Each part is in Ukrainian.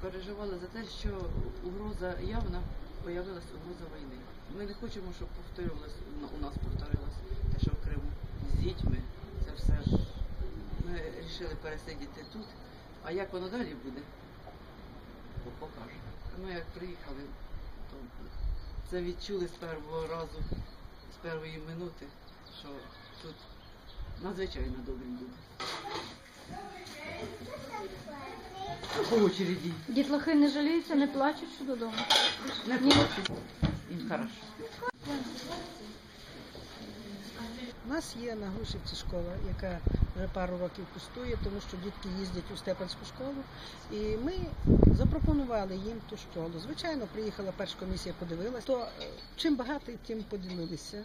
переживали за те, що угроза явна появилась угроза війни. Ми не хочемо, щоб повторювалось у нас повторилось те, що в Криму з дітьми. Це все ж ми вирішили пересидіти тут. А як воно далі буде, то покаже. Ми як приїхали, то це відчули з першого разу, з першої минути, що тут надзвичайно добрі люди. По очереді. Дітлахи не жаліються, не плачуть, що додому. Не плачуть. Їм хорошо. У нас є на Грушівці школа, яка вже пару років пустує, тому що дітки їздять у Степанську школу. І ми запропонували їм ту школу. Звичайно, приїхала перша комісія, подивилася. То е, чим багато, тим поділилися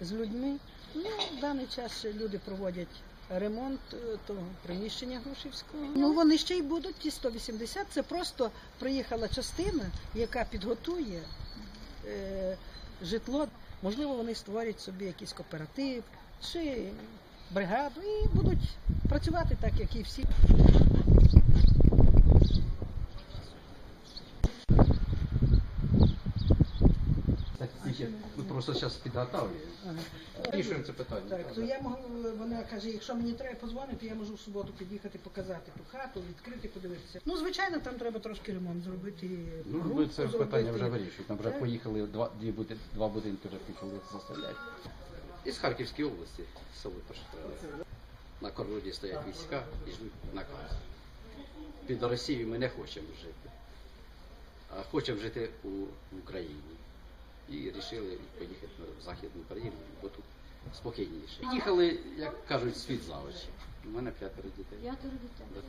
з людьми. Ну, в даний час люди проводять ремонт е, того приміщення Грушівського. Ну вони ще й будуть ті 180. Це просто приїхала частина, яка підготує е, житло. Можливо, вони створять собі якийсь кооператив чи бригаду і будуть працювати так, як і всі. Ми просто зараз підготовлюємо. Рішуємо це питання. Так, то я можу, вона каже, якщо мені треба позвонити, я можу в суботу під'їхати, показати ту хату, відкрити, подивитися. Ну, звичайно, там треба трошки ремонт зробити. Ну, ви це зробити. питання вже вирішують. Там вже Так. поїхали два, дві буде, два будинки вже почали заселяти. Із Харківської області, село Паштреле. На кордоні стоять війська і ждуть наказ. Під Росією ми не хочемо жити, а хочемо жити у в Україні. Вирішили поїхати в Західну Україну, бо тут спокійніше. Їхали, як кажуть, світ за очі. У мене п'ятеро дітей. П'ятеро дітей.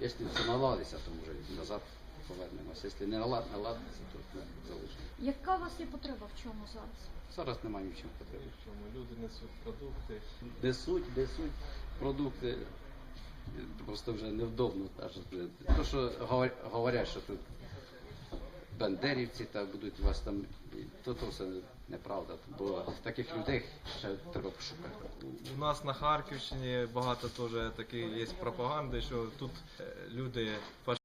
Якщо це наладиться, то може назад повернемося. Якщо не нала- наладиться, то ну, залишимо. Яка у вас є потреба в чому зараз? Зараз немає ні в чому потреби. Чому люди несуть продукти. Несуть, несуть продукти. Просто вже невдобно. То, що говорять, що тут бандерівці та будуть вас там, то, то все неправда. Бо таких людей ще треба пошукати. У нас на Харківщині багато теж такої є пропаганди, що тут люди люди